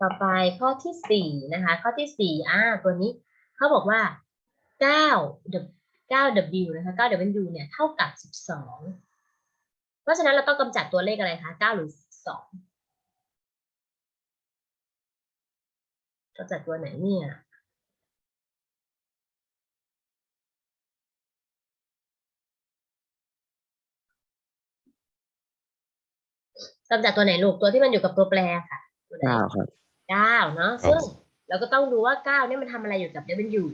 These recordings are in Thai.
ต่อไปข้อที่สี่นะคะ ข้อที่สี่อ่าตัวนี้เขาบอกว่าเก้าเก้า W นะคะเก้า W เนี่ยเท่ากับสิบสองเพราะฉะนั้นเราต้องกำจัดตัวเลขอะไรคะเก้าหรือสองกำจัดตัวไหนเนี่ย กำจัดตัวไหนลูกตัวที่มันอยู่กับตัวแปรค่ะตัวไหนเก้าครับ เก้าเนาะซึ่งเราก็ต้องดูว่าเก้าเนี่ยมันทำอะไรอยู่กับ W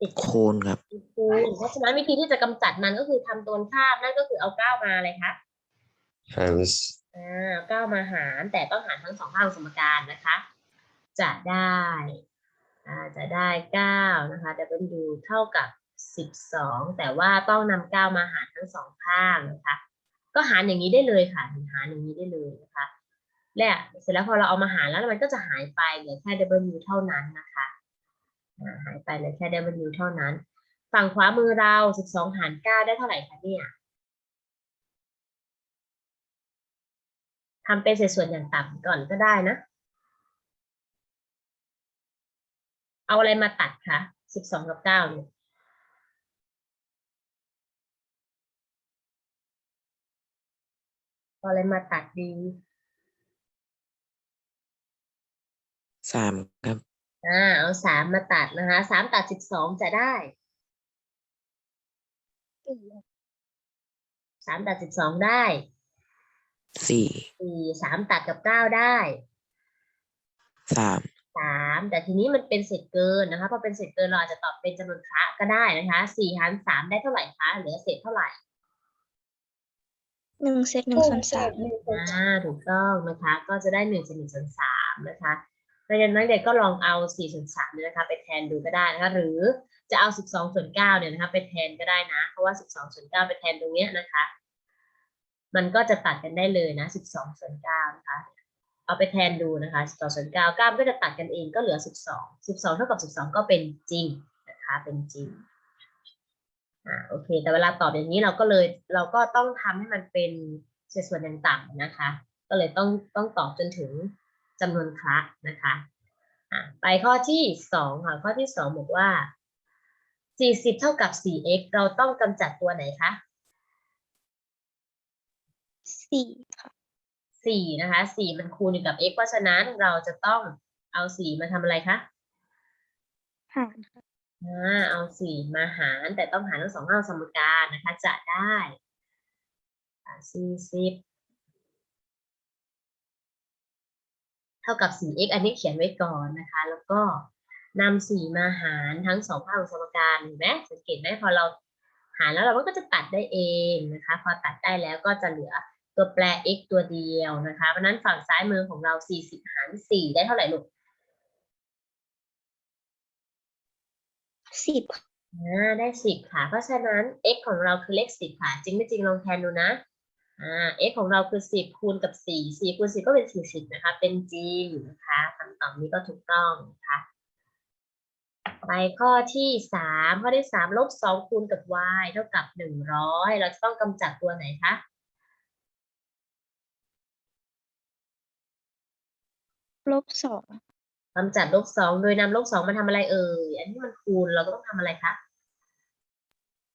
ติดคูณครับคูณเพราะฉะนั้นวิธีที่จะกำจัดมันก็คือทำตัวข้ามนั่นก็คือเอาเก้ามาอะไรคะ times อ่าเก้ามาหารแต่ต้องหารทั้งสองข้างของสมการนะคะ จะได้อ่าจะได้เก้านะคะ W เท่ากับสิบสองแต่ว่าต้องนำเก้ามาหารทั้งสองข้างนะคะ ก็หารอย่างนี้ได้เลยค่ะ หารอย่างนี้ได้เลยนะคะ และเสร็จแล้วพอเราเอามาหารแล้วมันก็จะหายไปเหลือแค่ W เท่านั้นนะคะหายไปเหลือแค่ W เท่านั้น ฝั่งขวามือเราสิบสองหารเก้าได้เท่าไหร่คะเนี่ยทำเป็นเศษส่วนอย่างต่ำก่อนก็ได้นะ เอาอะไรมาตัดคะสิบสองกับเก้าเนี่ยเอาอะไรมาตัดดี สามครับ อ่าเอาสามมาตัดนะคะสามตัดสิบสองจะได้สามตัดสิบสองได้สี่สี่สามตัดกับเก้าได้สามสามแต่ทีนี้มันเป็นเศษเกินนะคะพอเป็นเศษเกินเราอาจจะตอบเป็นจำนวนคระก็ได้นะคะสี่หารสามได้เท่าไหร่คะเหลือเศษเท่าไหร่หนึ่งเซตหนึ่งส่วนสามอ่าถูกต้องนะคะ ก็จะได้หนึ่งส่วนหนึ่งส่วนสามนะคะ เพราะฉะนั้นเด็กก็ลองเอาสี่ส่วนสามเนี่ยนะคะไปแทนดูก็ได้นะคะ หรือจะเอาสิบสองส่วนเก้าเนี่ยนะคะไปแทนก็ได้นะ เพราะว่าสิบสองส่วนเก้าไปแทนตรงเนี้ยนะคะ มันก็จะตัดกันได้เลยนะสิบสองส่วนเก้านะคะ เอาไปแทนดูนะคะสิบสองส่วนเก้าเก้าก็จะตัดกันเองก็เหลือสิบสองสิบสองเท่ากับสิบสองก็เป็นจริงนะคะ เป็นจริงอ่าโอเค แต่เวลาตอบอย่างนี้เราก็เลยเราก็ต้องทำให้มันเป็นเศษส่วนอย่างต่ำนะคะ ก็เลยต้องต้องตอบจนถึง จำนวนคละนะคะอ่าไปข้อที่สองค่ะข้อที่สองบอกว่า40เท่ากับ 4x เราต้องกำจัดตัวไหนคะสี่ค่ะ4นะคะ4มันคูณอยู่กับ x เพราะฉะนั้นเราจะต้องเอา4มาทำอะไรคะหารค่ะอ่าเอา4มาหารแต่ต้องหารทั้งสองข้างสมการนะคะ จะได้อ่า40 เท่ากับ 4x อันนี้เขียนไว้ก่อนนะคะ แล้วก็นำ4มาหารทั้งสองข้างของสมการเห็นไหมสังเกตไหมพอเราหารแล้วเราก็จะตัดได้เองนะคะ พอตัดได้แล้วก็จะเหลือตัวแปร x ตัวเดียวนะคะ เพราะฉะนั้นฝั่งซ้ายมือของเรา 40 หาร 4 ได้เท่าไหร่ลูกสิบอ่าได้ 10 ค่ะ เพราะฉะนั้น x ของเราคือเลข 10 ค่ะ จริงไม่จริงลองแทนดูนะอ่า x ของเราคือ 10 คูณกับ 4 4คูณ10 ก็เป็น 40 นะคะ เป็นจริงนะคะคำตอบนี้ก็ถูกต้องนะคะไปข้อที่สามข้อที่สามลบสองคูณกับ y เท่ากับหนึ่งร้อยเราจะต้องกำจัดตัวไหนคะ ลบสองกำจัดลบสองโดยนำลบสองมาทำอะไรเอ่ย อันนี้มันคูณเราก็ต้องทำอะไรคะ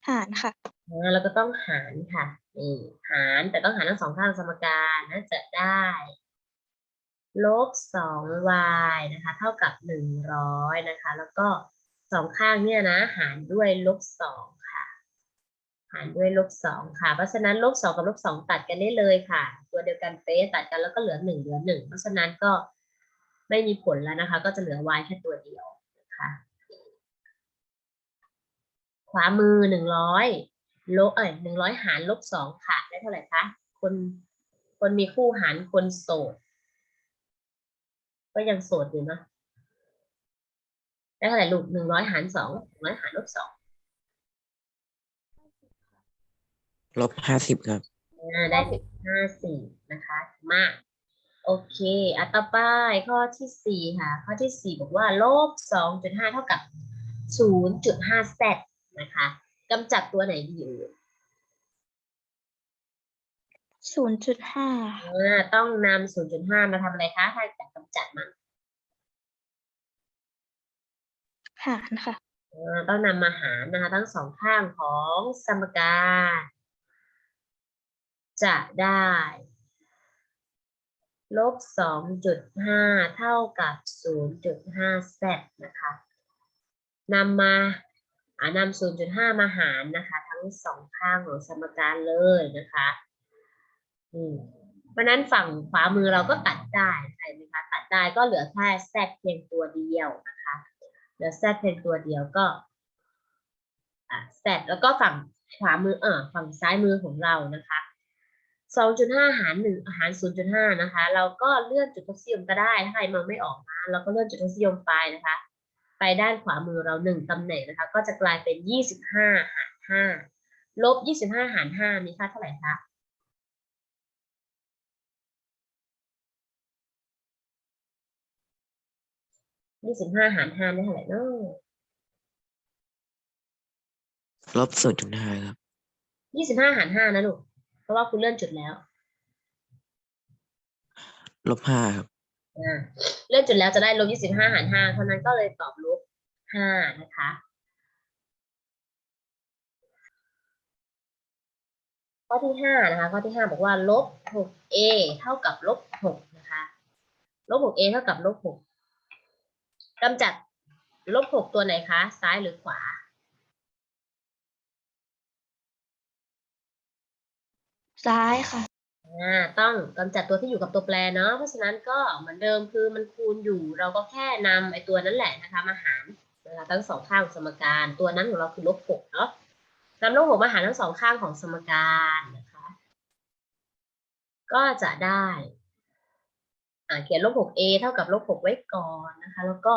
หารค่ะอ่าเราก็ต้องหารค่ะนี่หารแต่ต้องหารทั้งสองข้างสมการน่าจะได้ลบสอง y นะคะ เท่ากับหนึ่งร้อยนะคะ แล้วก็สองข้างเนี่ยนะหารด้วยลบสองค่ะ หารด้วยลบสองค่ะ เพราะฉะนั้นลบสองกับลบสองตัดกันได้เลยค่ะ ตัวเดียวกันเป๊ะตัดกันแล้วก็เหลือหนึ่งเหลือหนึ่งเพราะฉะนั้นก็ไม่มีผลแล้วนะคะ ก็จะเหลือ y แค่ตัวเดียวนะคะ ขวามือหนึ่งร้อยลบเอ้ยหนึ่งร้อยหารลบสองค่ะ ได้เท่าไหร่คะ คน คนมีคู่หารคนโสด ก็ยังโสดอยู่เนอะได้เท่าไหร่ลูกหนึ่งร้อยหารสองหนึ่งร้อยหารลบสองลบห้าสิบครับอ่าได้สิบห้าสี่นะคะมากโอเคอะต่อไปข้อที่สี่ค่ะ ข้อที่สี่บอกว่าลบสองจุดห้าเท่ากับศูนย์จุดห้าเซต นะคะกำจัดตัวไหนดีเอ่ยศูนย์จุดห้าอ่าต้องนำ0.5มาทำอะไรคะถ้าจะกำจัดมันหารค่ะ อ่าต้องนำมาหารนะคะทั้งสองข้างของสมการ จะได้ ลบ2.5เท่ากับ0.5 z นะคะนำมาอ่า นำ0.5 มาหารนะคะ ทั้งสองข้างของสมการเลยนะคะอืมเพราะนั้นฝั่งขวามือเราก็ตัดได้ใช่ไหมคะตัดได้ก็เหลือแค่ z เพียงตัวเดียวนะคะเหลือ z เพียงตัวเดียวก็อ่า z แล้วก็ฝั่งขวามือเออฝั่งซ้ายมือของเรานะคะ2.5 หาร1หาร 0.5 นะคะ เราก็เลื่อนจุดทศนิยมก็ได้ถ้าใครมองไม่ออกนะเราก็เลื่อนจุดทศนิยมไปนะคะ ด้านขวามือเราหนึ่งตำแหน่งนะคะ ก็จะกลายเป็น25หาร5ลบ25หาร5มีค่าเท่าไหร่คะ25หาร5ได้เท่าไหร่เนาะลบศูนย์จุดห้าครับ25หาร5นะลูกเพราะว่าคุณเลื่อนจุดแล้ว ลบห้าครับอ่า เลื่อนจุดแล้วจะได้ลบ25หาร5เพราะนั้นก็เลยตอบลบ5นะคะข้อที่5นะคะข้อที่5บอกว่าลบ 6a เท่ากับลบ6นะคะลบ 6a เท่ากับลบ6กำจัดลบ6ตัวไหนคะ ซ้ายหรือขวา ซ้ายค่ะ ต้องกำจัดตัวที่อยู่กับตัวแปรเนาะเพราะฉะนั้นก็เหมือนเดิมคือมันคูณอยู่ เราก็แค่นำไอ้ตัวนั้นแหละนะคะมาหารนะคะทั้งสองข้างสมการตัวนั้นของเราคือลบหกเนาะนำลบหกมาหารทั้งสองข้างของสมการนะคะ ก็จะได้เขียนลบหก a เท่ากับลบหกไว้ก่อนนะคะ แล้วก็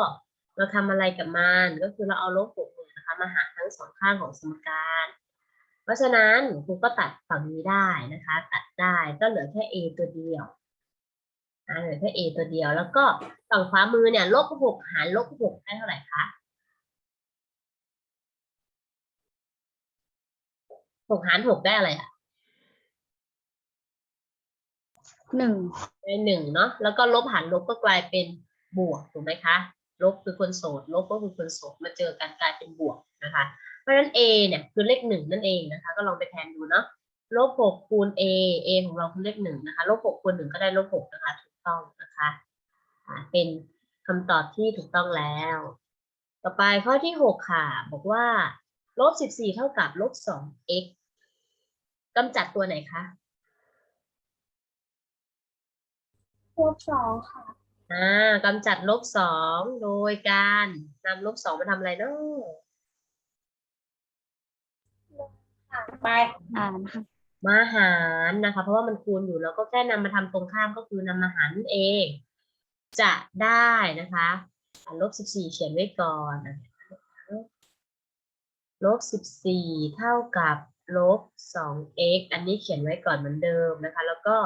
เราทำอะไรกับมันก็คือเราเอาลบหกนะคะมาหารทั้งสองข้างของสมการ ราะฉะนั้นครูก็ตัดฝั่งนี้ได้นะคะ ตัดได้ก็เหลือแค่ a ตัวเดียวอ่าเหลือแค่ a ตัวเดียว แล้วก็ฝั่งขวามือเนี่ยลบหกหารลบหกได้เท่าไหร่คะหกหารหกได้อะไรอะหนึ่งได้หนึ่งเนาะแล้วก็ลบหารลบก็กลายเป็นบวกถูกไหมคะ ลบคือคนโสด ลบก็คือคนโสดมาเจอกันกลายเป็นบวกนะคะเพ ราะฉะนั้น a เนี่ยคือเลขหนึ่งนั่นเองนะคะ ก็ลองไปแทนดูเนาะลบหกคูณ a a ของเราคือเลขหนึ่งนะคะลบหกคูณหนึ่งก็ได้ลบหกนะคะถูกต้องนะคะอ่าเป็นคำตอบที่ถูกต้องแล้ว ต่อไปข้อที่หกค่ะ บอกว่าลบสิบสี่เท่ากับลบสอง x กำจัดตัวไหนคะลบสองค่ะอ่ากำจัดลบสองโดยการนำลบสองมาทำอะไรเนาะ ไปหารค่ะมาหารนะคะ เพราะว่ามันคูณอยู่แล้วก็แค่นำมาทำตรงข้ามก็คือนำมาหารนั่นเอง จะได้นะคะอะลบสิบสี่เขียนไว้ก่อนลบสิบสี่เท่ากับลบสอง x อันนี้เขียนไว้ก่อนเหมือนเดิมนะคะ แล้วก็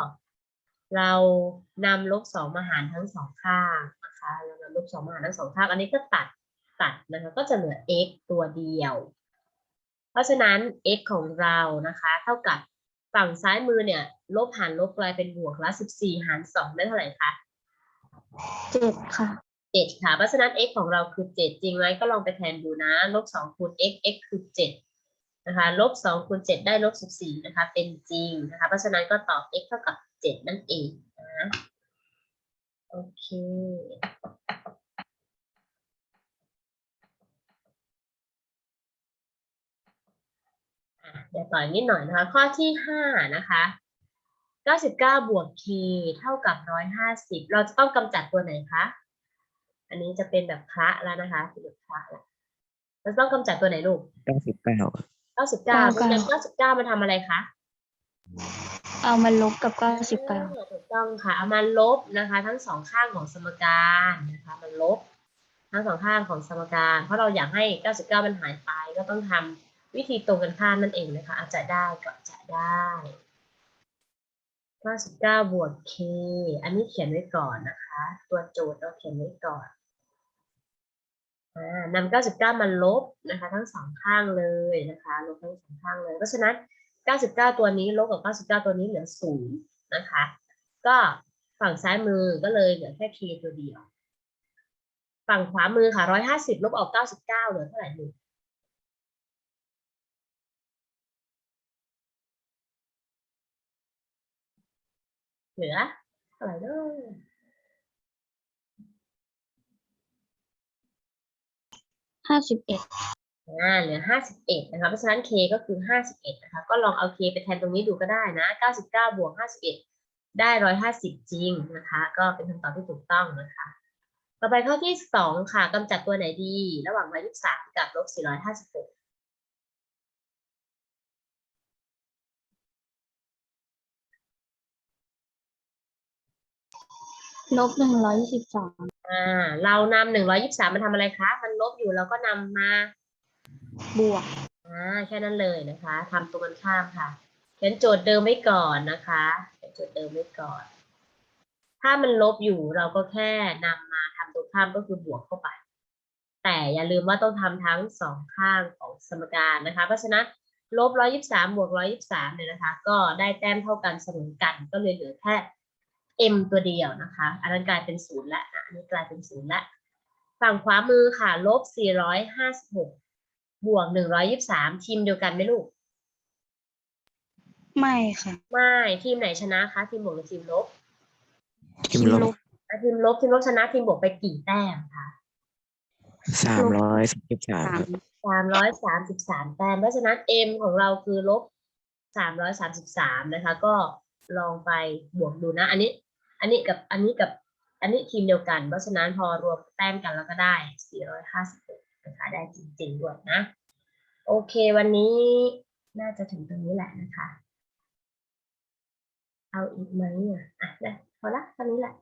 เรานำลบสองมาหารทั้งสองข้างนะคะเรานำลบสองมาหารทั้งสองข้าง อันนี้ก็ตัดตัดนะคะ ก็จะเหลือ x ตัวเดียว เพราะฉะนั้น x ของเรานะคะ เท่ากับฝั่งซ้ายมือเนี่ย ลบหารลบกลายเป็นบวกแล้ว14 หาร 2 ได้เท่าไหร่คะเจ็ดค่ะ7ค่ะ เพราะฉะนั้น x ของเราคือ7จริงไหมก็ลองไปแทนดูนะลบ2คูณ x x คือ7นะคะลบ2คูณ7ได้ลบ14นะคะ เป็นจริงนะคะ เพราะฉะนั้นก็ตอบ x เท่ากับ7นั่นเองนะโอเค อะเดี๋ยว ต่อยนิดหน่อยนะคะ ข้อที่ห้านะคะเก้าสิบเก้าบวก k เท่ากับร้อยห้าสิบเราจะต้องกำจัดตัวไหนคะ อันนี้จะเป็นแบบคละแล้วนะคะเป็นแบบคละแล้วเราจะต้องกำจัดตัวไหนลูกเก้าสิบเก้าครับเก้าสิบเก้าเก้าเพราะฉะนั้นเก้าสิบเก้ามันทำอะไรคะ เอามาลบกับเก้าสิบเก้าอ่าถูกต้องค่ะเอามาลบนะคะ ทั้งสองข้างของสมการนะคะมันลบ ทั้งสองข้างของสมการ เพราะเราอยากให้ 99 มันหายไปก็ต้องทำ วิธีตรงกันข้ามนั่นเองนะคะอาจจะได้ก็จะได้99บวก k อันนี้เขียนไว้ก่อนนะคะ ตัวโจทย์เราเขียนไว้ก่อนอนำ99 มาลบนะคะ ทั้งสองข้างเลยนะคะ ลบทั้งสองข้างเลย เพราะฉะนั้น 99 ตัวนี้ลบกับ 99 ตัวนี้เหลือ0นะคะ ก็ฝั่งซ้ายมือก็เลยเหลือแค่ k ตัวเดียว ฝั่งขวามือค่ะร้อยห้าสิบลบออกเก้าสิบเหลือเท่าไหร่ลูก เหลือเท่าไหร่เนาะห้าสิบเอ็ดอ่าเหลือห้าสิบเอ็ดนะคะ เพราะฉะนั้น k ก็คือห้าสิบเอ็ดนะคะ ก็ลองเอา k ไปแทนตรงนี้ดูก็ได้นะเก้าสิบเก้าบวกห้าสิบเอ็ดได้ร้อยห้าสิบจริงนะคะ ก็เป็นคำตอบที่ถูกต้องนะคะ ต่อไปข้อที่สองค่ะกำจัดตัวไหนดี ระหว่างร้อยยี่สิบสามกับลบสี่ร้อยห้าสิบหก ลบหนึ่งร้อยยี่สิบสามอ่า เรานำหนึ่งร้อยยี่สิบสามมาทำอะไรคะ มันลบอยู่เราก็นำมา บวก อ่า แค่นั้นเลยนะคะทำตรงกันข้ามค่ะเขียนโจทย์เดิมไว้ก่อนนะคะเขียนโจทย์เดิมไว้ก่อน ถ้ามันลบอยู่เราก็แค่นำมาทำตรงข้ามก็คือบวกเข้าไป แต่อย่าลืมว่าต้องทำทั้งสองข้างของสมการนะคะ เพราะฉะนั้นลบร้อยยี่สามบวกร้อยยี่สามเนี่ยนะคะ ก็ได้แต้มเท่ากันเสมอกันก็เลยเหลือแค่ m ตัวเดียวนะคะ อันนั้นกลายเป็นศูนย์ละนะอันนี้กลายเป็นศูนย์ละ ฝั่งขวามือค่ะ ลบสี่ร้อยห้าสิบหกบวกหนึ่งร้อยยิบสามทีมเดียวกันไหมลูก ไม่ค่ะ ไม่ ทีมไหนชนะคะ ทีมบวกหรือทีมลบ ทีมลบอะทีมลบทีมลบชนะทีมบวกไปกี่แต้มคะสามร้อยสามสิบสามครับสามร้อยสามสิบสามแต้มเพราะฉะนั้น m ของเราคือลบสามร้อยสามสิบสามนะคะ ก็ลองไปบวกดูนะ อันนี้ อันนี้กับอันนี้กับอันนี้ทีมเดียวกัน เพราะฉะนั้นพอรวมแต้มกันแล้วก็ได้ 450นะคะได้จริงๆด้วยนะ โอเควันนี้น่าจะถึงตรงนี้แหละนะคะ เอาอีกไหมอะอะได้พอละตอนนี้แหละ